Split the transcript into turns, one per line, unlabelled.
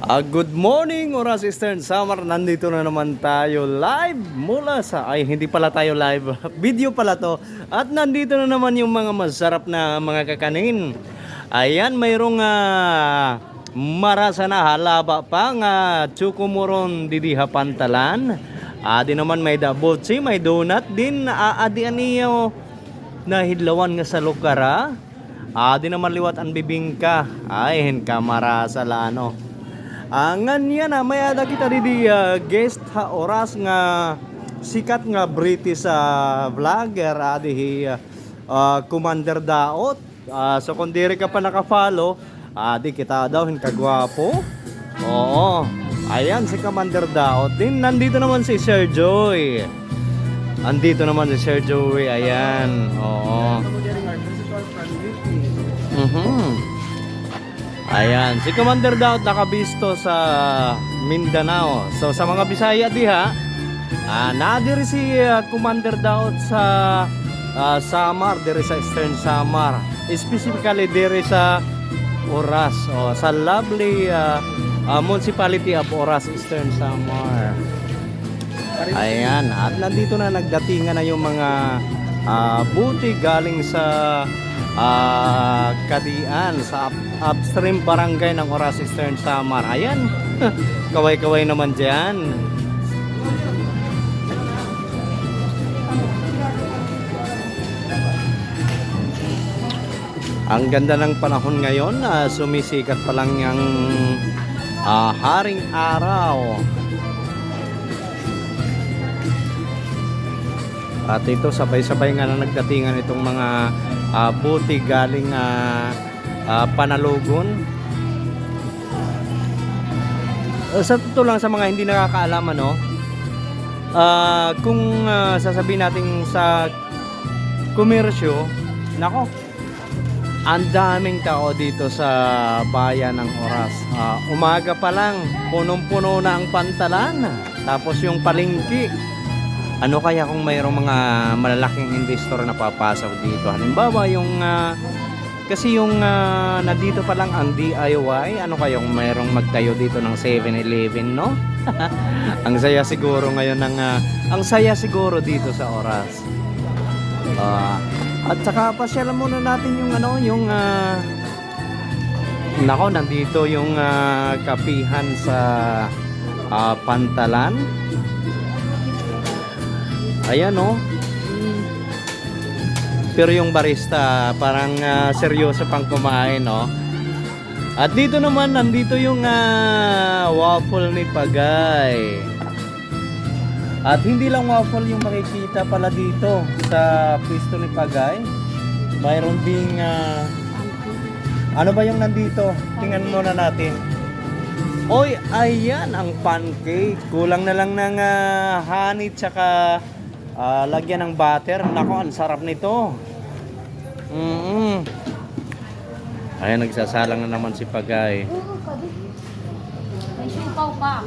Ah, good morning, Oras Eastern Summer. Nandito na naman tayo live mula sa... Ay, hindi pala tayo live. Video pala to. At nandito na naman yung mga masarap na mga kakanin. Ayan, mayroong ah, marasa na halaba pa nga chukumoron didiha pantalan. Adi naman may dabotsi, may donut din. Adi aniyo na hidlawan nga sa lukara. Adi naman liwat ang bibingka. Ay, hen kamarasa lano. Angan yan na may ada kita di uh, guest ha oras nga sikat nga British uh, vlogger adi hi uh, Commander Daot. Uh, so kung diri ka pa naka-follow, adi kita daw hin kagwapo. Oo. Ayan si Commander Daot. Din nandito naman si Sir Joy. Andito naman si Sir Joy. Ayan. Oo. Mhm. Ayan, si Commander Daut nakabisto sa Mindanao. So sa mga Bisaya diha, ah nadiri si ah, Commander Daut sa ah, Samar, diri sa Eastern Samar. Specifically diri sa Oras, o sa lovely ah, ah, municipality of Oras, Eastern Samar. Ayan, at nandito na nagdatingan na yung mga ah, buti galing sa ah, Kadian sa up- upstream barangay ng Oras Eastern Samar. Ayan, kaway-kaway naman dyan. Ang ganda ng panahon ngayon, ah, sumisikat pa lang yung ah, haring araw. At ito sabay-sabay nga na nagdatingan itong mga ah, buti galing ah, ah, panalugon. Uh, sa totoo lang sa mga hindi nakakaalam ano, ah, kung ah, sasabihin natin sa komersyo, nako, ang daming tao dito sa bayan ng Oras. Ah, umaga pa lang, punong-puno na ang pantalan. Tapos yung palengke, ano kaya kung mayroong mga malalaking investor na papasok dito? Halimbawa, yung ah, kasi yung ah, nandito pa lang ang DIY, ano kaya kung mayroong magtayo dito ng 7-Eleven, no? ang saya siguro ngayon ng ah, ang saya siguro dito sa oras. Ah, at saka pasyalan muna natin yung ano, yung ah, nako nandito yung ah, kapihan sa ah, Pantalan. Ayan oh. Pero yung barista parang ah, seryoso pang kumain, no? At dito naman nandito yung ah, waffle ni Pagay. At hindi lang waffle yung makikita pala dito sa pwesto ni Pagay. Mayroon ding ah, ano ba yung nandito? Tingnan muna natin. Oy, ayan ang pancake. Kulang na lang ng ah, honey tsaka ah, lagyan ng butter. Nako, ang sarap nito. Mm Ayan, nagsasalang na naman si Pagay.
May siupaw pa.